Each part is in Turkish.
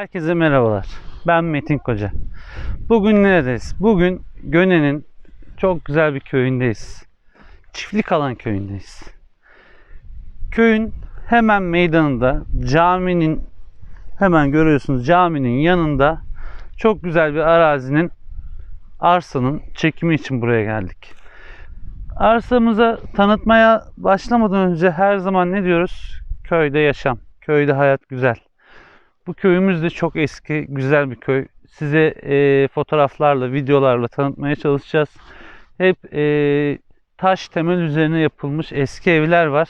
Herkese merhabalar. Ben Metin Koca. Bugün neredeyiz? Bugün Göne'nin çok güzel bir köyündeyiz. Çiftlik alan köyündeyiz. Köyün hemen meydanında caminin hemen görüyorsunuz caminin yanında çok güzel bir arazinin arsanın çekimi için buraya geldik. Arsamıza tanıtmaya başlamadan önce her zaman ne diyoruz? Köyde yaşam, köyde hayat güzel. Bu köyümüz de çok eski, güzel bir köy. Size e, fotoğraflarla, videolarla tanıtmaya çalışacağız. Hep e, taş temel üzerine yapılmış eski evler var.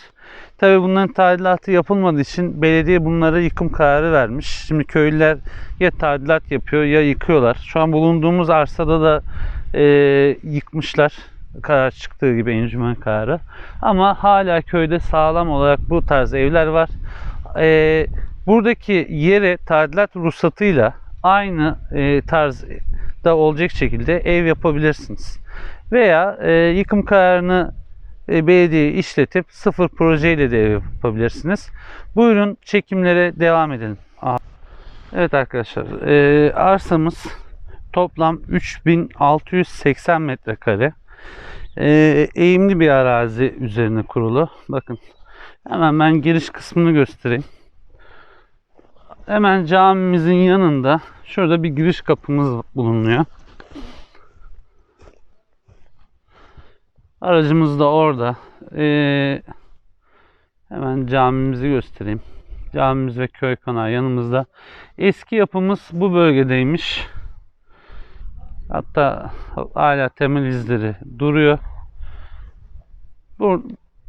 Tabii bunların tadilatı yapılmadığı için belediye bunlara yıkım kararı vermiş. Şimdi köylüler ya tadilat yapıyor ya yıkıyorlar. Şu an bulunduğumuz arsada da e, yıkmışlar. Karar çıktığı gibi encümen kararı. Ama hala köyde sağlam olarak bu tarz evler var. E, buradaki yere tadilat ruhsatıyla aynı e, tarzda olacak şekilde ev yapabilirsiniz. Veya e, yıkım kararını e, belediye işletip sıfır projeyle de ev yapabilirsiniz. Buyurun çekimlere devam edelim. Aa. Evet arkadaşlar e, arsamız toplam 3680 metrekare. E, eğimli bir arazi üzerine kurulu. Bakın hemen ben giriş kısmını göstereyim. Hemen camimizin yanında şurada bir giriş kapımız bulunuyor. Aracımız da orada. Ee, hemen camimizi göstereyim. Camimiz ve köy konağı yanımızda. Eski yapımız bu bölgedeymiş. Hatta hala temel izleri duruyor. Bur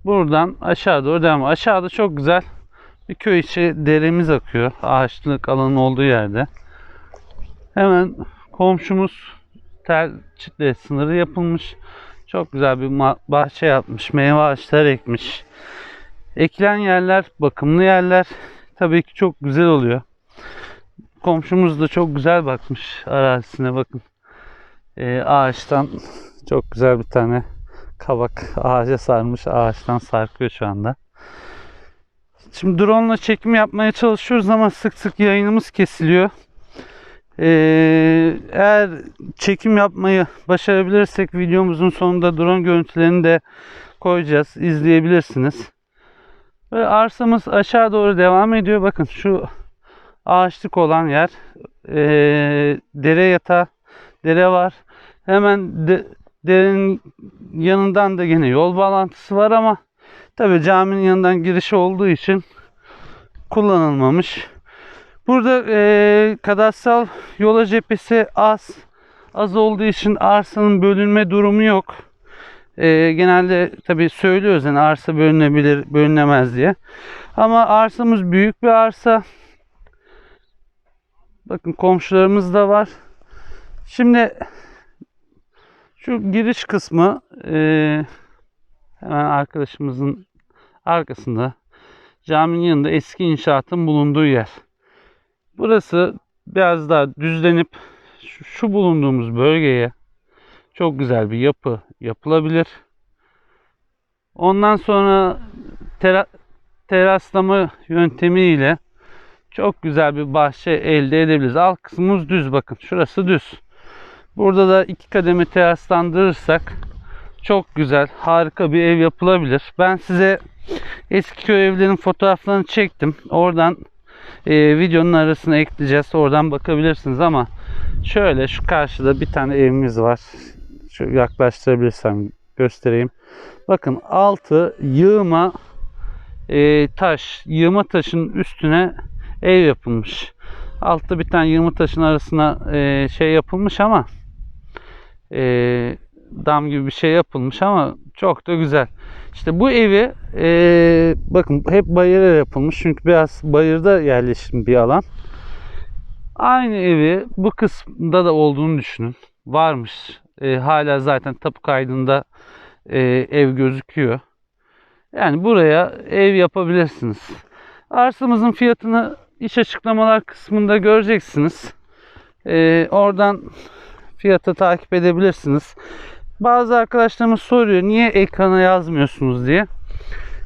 buradan aşağı doğru devam. Aşağıda çok güzel köy içi deremiz akıyor. Ağaçlık alanın olduğu yerde. Hemen komşumuz tel çitle sınırı yapılmış. Çok güzel bir bahçe yapmış. Meyve ağaçları ekmiş. Ekilen yerler bakımlı yerler. Tabii ki çok güzel oluyor. Komşumuz da çok güzel bakmış arazisine bakın. Ee, ağaçtan çok güzel bir tane kabak ağaca sarmış. Ağaçtan sarkıyor şu anda. Şimdi drone ile çekim yapmaya çalışıyoruz ama sık sık yayınımız kesiliyor. Ee, eğer çekim yapmayı başarabilirsek videomuzun sonunda drone görüntülerini de koyacağız. İzleyebilirsiniz. Böyle arsamız aşağı doğru devam ediyor. Bakın şu ağaçlık olan yer ee, dere yatağı dere var. Hemen de, derenin yanından da gene yol bağlantısı var ama Tabi caminin yanından girişi olduğu için kullanılmamış. Burada e, kadastral yola cephesi az. Az olduğu için arsanın bölünme durumu yok. E, genelde tabi söylüyoruz yani arsa bölünebilir, bölünemez diye. Ama arsamız büyük bir arsa. Bakın komşularımız da var. Şimdi şu giriş kısmı e, hemen arkadaşımızın arkasında caminin yanında eski inşaatın bulunduğu yer. Burası biraz daha düzlenip şu, şu bulunduğumuz bölgeye çok güzel bir yapı yapılabilir. Ondan sonra tera, teraslama yöntemiyle çok güzel bir bahçe elde edebiliriz. Alt kısmımız düz bakın. Şurası düz. Burada da iki kademe teraslandırırsak çok güzel, harika bir ev yapılabilir. Ben size eski köy evlerinin fotoğraflarını çektim. Oradan e, videonun arasına ekleyeceğiz. Oradan bakabilirsiniz ama şöyle şu karşıda bir tane evimiz var. Şu yaklaştırabilirsem göstereyim. Bakın altı yığma e, taş, yığma taşın üstüne ev yapılmış. Altta bir tane yığma taşın arasına e, şey yapılmış ama e, dam gibi bir şey yapılmış ama çok da güzel. İşte bu evi e, bakın hep bayıra yapılmış çünkü biraz bayırda yerleşim bir alan. Aynı evi bu kısımda da olduğunu düşünün. Varmış. E, hala zaten tapu kaydında e, ev gözüküyor. Yani buraya ev yapabilirsiniz. Arsamızın fiyatını iş açıklamalar kısmında göreceksiniz. E, oradan fiyatı takip edebilirsiniz. Bazı arkadaşlarımız soruyor niye ekrana yazmıyorsunuz diye.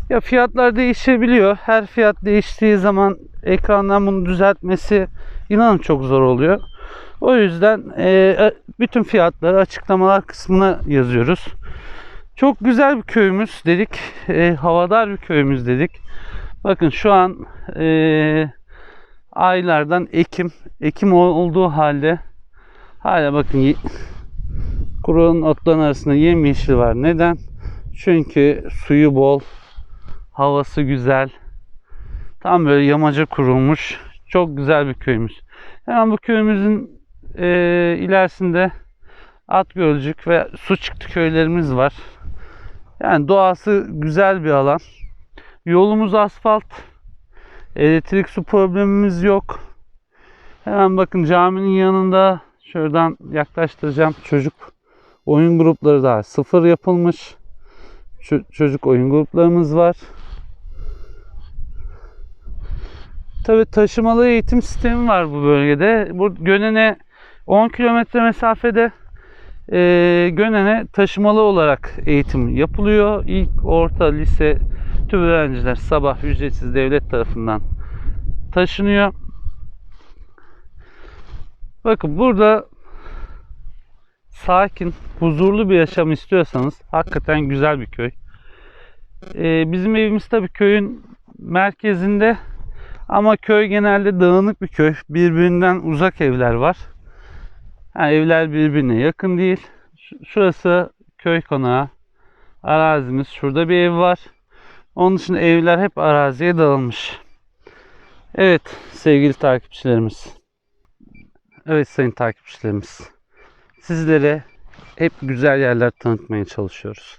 Ya fiyatlar değişebiliyor. Her fiyat değiştiği zaman ekrandan bunu düzeltmesi inanın çok zor oluyor. O yüzden e, bütün fiyatları açıklamalar kısmına yazıyoruz. Çok güzel bir köyümüz dedik. E, havadar bir köyümüz dedik. Bakın şu an e, aylardan Ekim. Ekim ol- olduğu halde hala bakın kurunun otların arasında yemyeşil var. Neden? Çünkü suyu bol, havası güzel. Tam böyle yamaca kurulmuş. Çok güzel bir köyümüz. Hemen bu köyümüzün e, ilerisinde At Gölcük ve Su Çıktı köylerimiz var. Yani doğası güzel bir alan. Yolumuz asfalt. Elektrik su problemimiz yok. Hemen bakın caminin yanında şuradan yaklaştıracağım. Çocuk oyun grupları daha sıfır yapılmış. Ço- çocuk oyun gruplarımız var. Tabi taşımalı eğitim sistemi var bu bölgede. Bu Gönen'e 10 kilometre mesafede e, Gönen'e taşımalı olarak eğitim yapılıyor. İlk, orta, lise tüm öğrenciler sabah ücretsiz devlet tarafından taşınıyor. Bakın burada sakin, huzurlu bir yaşam istiyorsanız hakikaten güzel bir köy. Ee, bizim evimiz tabii köyün merkezinde ama köy genelde dağınık bir köy. Birbirinden uzak evler var. Ha, evler birbirine yakın değil. Şurası köy konağı. Arazimiz. Şurada bir ev var. Onun dışında evler hep araziye dağılmış. Evet sevgili takipçilerimiz. Evet sayın takipçilerimiz. Sizlere hep güzel yerler tanıtmaya çalışıyoruz.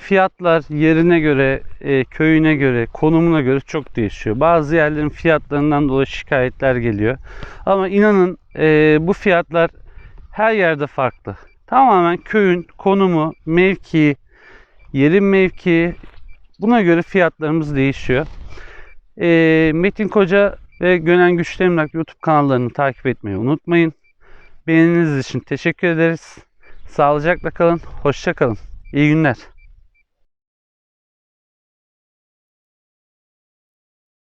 Fiyatlar yerine göre, e, köyüne göre, konumuna göre çok değişiyor. Bazı yerlerin fiyatlarından dolayı şikayetler geliyor. Ama inanın e, bu fiyatlar her yerde farklı. Tamamen köyün konumu, mevkii, yerin mevkii buna göre fiyatlarımız değişiyor. E, Metin Koca ve Gönen Güçlü Emlak YouTube kanallarını takip etmeyi unutmayın. Beğeniniz için teşekkür ederiz. Sağlıcakla kalın, hoşça kalın. İyi günler.